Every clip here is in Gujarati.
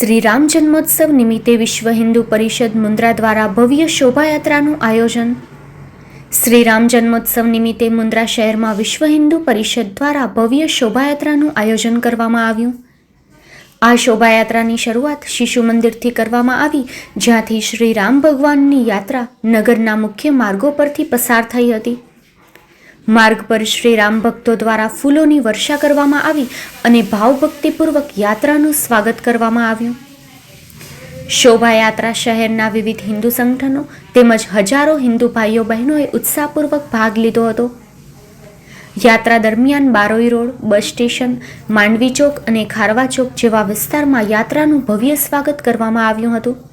શ્રી રામ જન્મોત્સવ નિમિત્તે વિશ્વ હિન્દુ પરિષદ મુન્દ્રા દ્વારા ભવ્ય શોભાયાત્રાનું આયોજન. શ્રી રામ જન્મોત્સવ નિમિત્તે મુન્દ્રા શહેરમાં વિશ્વ હિન્દુ પરિષદ દ્વારા ભવ્ય શોભાયાત્રાનું આયોજન કરવામાં આવ્યું. આ શોભાયાત્રાની શરૂઆત શિશુ મંદિરથી કરવામાં આવી, જ્યાંથી શ્રી રામ ભગવાનની યાત્રા નગરના મુખ્ય માર્ગો પરથી પસાર થઈ હતી. માર્ગ પર શ્રી રામ ભક્તો દ્વારા ફૂલોની વર્ષા કરવામાં આવી અને ભાવભક્તિપૂર્વક યાત્રાનું સ્વાગત કરવામાં આવ્યું. શોભાયાત્રા શહેરના વિવિધ હિન્દુ સંગઠનો તેમજ હજારો હિન્દુ ભાઈઓ બહેનોએ ઉત્સાહપૂર્વક ભાગ લીધો હતો. યાત્રા દરમિયાન Baroi road, bus station, Mandvi Chowk અને ખારવા ચોક જેવા વિસ્તારમાં યાત્રાનું ભવ્ય સ્વાગત કરવામાં આવ્યું હતું.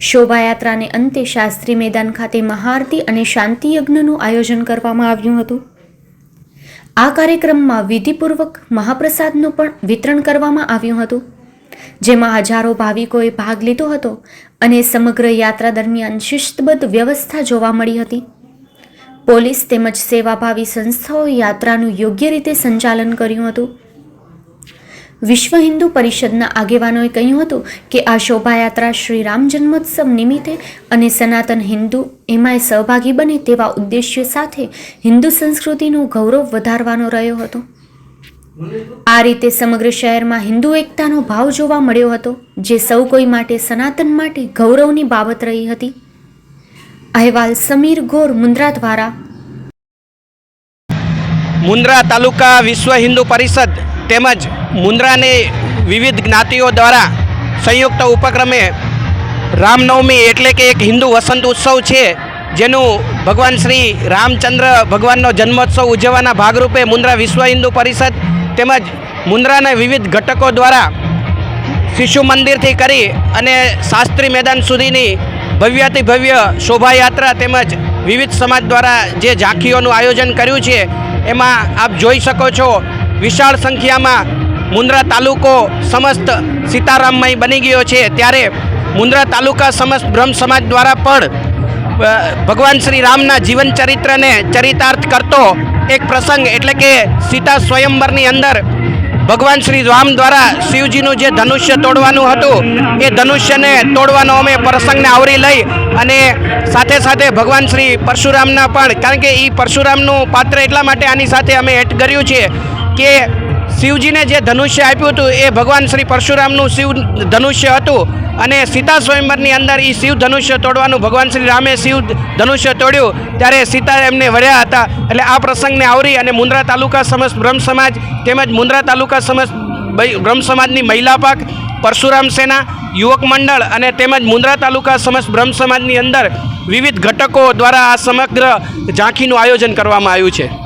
શોભાયાત્રાને અંતે શાસ્ત્રી મેદાન ખાતે મહાઆરતી અને શાંતિ યજ્ઞનું આયોજન કરવામાં આવ્યું હતું. આ કાર્યક્રમમાં વિધિપૂર્વક મહાપ્રસાદનું પણ વિતરણ કરવામાં આવ્યું હતું. જેમાં હજારો ભાવિકોએ ભાગ લીધો હતો અને સમગ્ર યાત્રા દરમિયાન શિસ્તબદ્ધ વ્યવસ્થા જોવા મળી હતી. પોલીસ તેમજ સેવાભાવી સંસ્થાઓએ યાત્રાનું યોગ્ય રીતે સંચાલન કર્યું હતું. વિશ્વ હિન્દુ પરિષદના આગેવાનોએ કહ્યું હતું કે આ શોભાયાત્રા શ્રી રામ જન્મોત્સવ નિમિત્તે અને સનાતન હિન્દુ એમાંય સહભાગી બને તેવા ઉદ્દેશ્ય સાથે હિન્દુ સંસ્કૃતિનું ગૌરવ વધારવાનો રહ્યો હતો. આ રીતે સમગ્ર શહેરમાં હિન્દુ એકતાનો ભાવ જોવા મળ્યો હતો, જે સૌ કોઈ માટે સનાતન માટે ગૌરવની બાબત રહી હતી. અહેવાલ સમીર ગોર, મુન્દ્રા દ્વારા. મુન્દ્રા તાલુકા વિશ્વ હિન્દુ પરિષદ તેમજ મુન્દ્રાની વિવિધ જ્ઞાતિઓ દ્વારા સંયુક્ત ઉપક્રમે રામનવમી એટલે કે એક હિન્દુ વસંત ઉત્સવ છે, જેનું ભગવાન શ્રી રામચંદ્ર ભગવાનનો જન્મોત્સવ ઉજવવાના ભાગરૂપે મુન્દ્રા વિશ્વ હિન્દુ પરિષદ તેમજ મુન્દ્રાના વિવિધ ઘટકો દ્વારા શિશુ મંદિરથી કરી અને શાસ્ત્રી મેદાન સુધીની ભવ્યાતિ ભવ્ય શોભાયાત્રા તેમજ વિવિધ સમાજ દ્વારા જે ઝાંખીઓનું આયોજન કર્યું છે, એમાં આપ જોઈ શકો છો વિશાળ સંખ્યામાં મુન્દ્રા તાલુકો સમસ્ત સીતારામમય બની ગયો છે. ત્યારે મુન્દ્રા તાલુકા સમસ્ત બ્રહ્મ સમાજ દ્વારા પણ ભગવાન શ્રી રામના જીવન ચરિત્રને ચરિતાર્થ કરતો એક પ્રસંગ એટલે કે સીતા સ્વયંવરની અંદર ભગવાન શ્રી રામ દ્વારા શિવજીનું જે ધનુષ્ય તોડવાનું હતું, એ ધનુષ્યને તોડવાનો અમે પ્રસંગને આવરી લઈ અને સાથે સાથે ભગવાન શ્રી પરશુરામના પણ, કારણ કે એ પરશુરામનું પાત્ર એટલા માટે આની સાથે અમે એડ કર્યું છે કે શિવજીને જે ધનુષ્ય આપ્યું હતું એ ભગવાન શ્રી પરશુરામનું શિવ ધનુષ્ય હતું અને સીતા સ્વયંવરની અંદર એ શિવ ધનુષ્ય તોડવાનું ભગવાન શ્રી રામે શિવ ધનુષ્ય તોડ્યું, ત્યારે સીતા એમને વળ્યા હતા. એટલે આ પ્રસંગને આવરી અને મુન્દ્રા તાલુકા સમસ્ત બ્રહ્મ સમાજ તેમજ મુન્દ્રા તાલુકા સમસ્ત બ્રહ્મ સમાજની મહિલા પાક, પરશુરામ સેના, યુવક મંડળ અને તેમજ મુન્દ્રા તાલુકા સમસ્ત બ્રહ્મ સમાજની અંદર વિવિધ ઘટકો દ્વારા આ સમગ્ર ઝાંખીનું આયોજન કરવામાં આવ્યું છે.